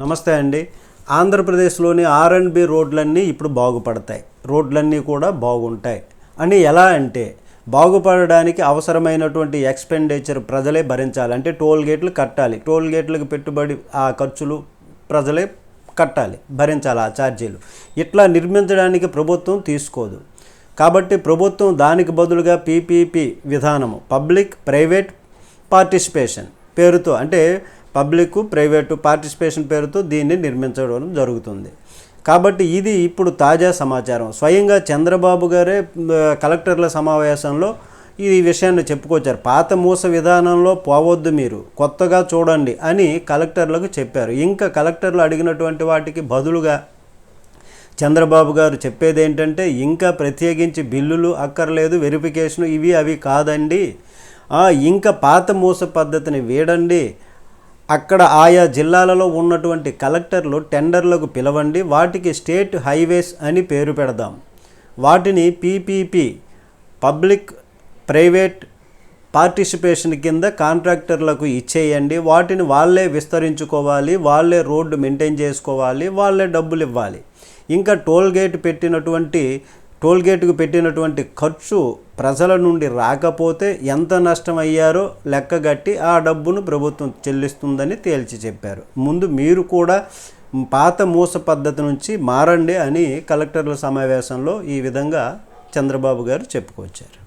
నమస్తే అండి. ఆంధ్రప్రదేశ్లోని ఆర్ అండ్ బి రోడ్లన్నీ ఇప్పుడు బాగుపడతాయి. రోడ్లన్నీ కూడా బాగుంటాయి. అని ఎలా అంటే బాగుపడడానికి అవసరమైనటువంటి ఎక్స్పెండిచర్ ప్రజలే భరించాలి. అంటే టోల్ గేట్లు కట్టాలి. టోల్ గేట్లకు పెట్టుబడి ఆ ఖర్చులు ప్రజలే కట్టాలి భరించాలి ఆ ఛార్జీలు. ఇట్లా నిర్మించడానికి ప్రభుత్వం తీసుకోదు. కాబట్టి ప్రభుత్వం దానికి బదులుగా పీపీపీ విధానము పబ్లిక్ ప్రైవేట్ పార్టిసిపేషన్ పేరుతో అంటే పబ్లిక్ ప్రైవేటు పార్టిసిపేషన్ పేరుతో దీన్ని నిర్మించడం జరుగుతుంది. కాబట్టి ఇది ఇప్పుడు తాజా సమాచారం. స్వయంగా చంద్రబాబు గారే కలెక్టర్ల సమావేశంలో ఈ విషయాన్ని చెప్పుకొచ్చారు. పాత మూస విధానంలో పోవద్దు మీరు కొత్తగా చూడండి అని కలెక్టర్లకు చెప్పారు. ఇంకా కలెక్టర్లు అడిగినటువంటి వాటికి బదులుగా చంద్రబాబు గారు చెప్పేది ఏంటంటే ఇంకా ప్రత్యేకించి బిల్లులు అక్కర్లేదు వెరిఫికేషన్ ఇవి అవి కాదండి. ఇంకా పాత మూస పద్ధతిని వీడండి. అక్కడ ఆయా జిల్లాలలో ఉన్నటువంటి కలెక్టర్లు టెండర్లకు పిలవండి వాటికి స్టేట్ హైవేస్ అని పేరు పెడదాం. వాటిని పీపీపీ పబ్లిక్ ప్రైవేట్ పార్టిసిపేషన్ కింద కాంట్రాక్టర్లకు ఇచ్చేయండి. వాటిని వాళ్ళే విస్తరించుకోవాలి వాళ్ళే రోడ్డు మెయింటైన్ చేసుకోవాలి వాళ్ళే డబ్బులు ఇవ్వాలి. ఇంకా టోల్ గేట్ పెట్టినటువంటి టోల్గేట్కు పెట్టినటువంటి ఖర్చు ప్రజల నుండి రాకపోతే ఎంత నష్టం అయ్యారో లెక్కగట్టి ఆ డబ్బును ప్రభుత్వం చెల్లిస్తుందని తేల్చి చెప్పారు. ముందు మీరు కూడా పాత మూస పద్ధతి నుంచి మారండి అని కలెక్టర్ల సమావేశంలో ఈ విధంగా చంద్రబాబు గారు చెప్పుకొచ్చారు.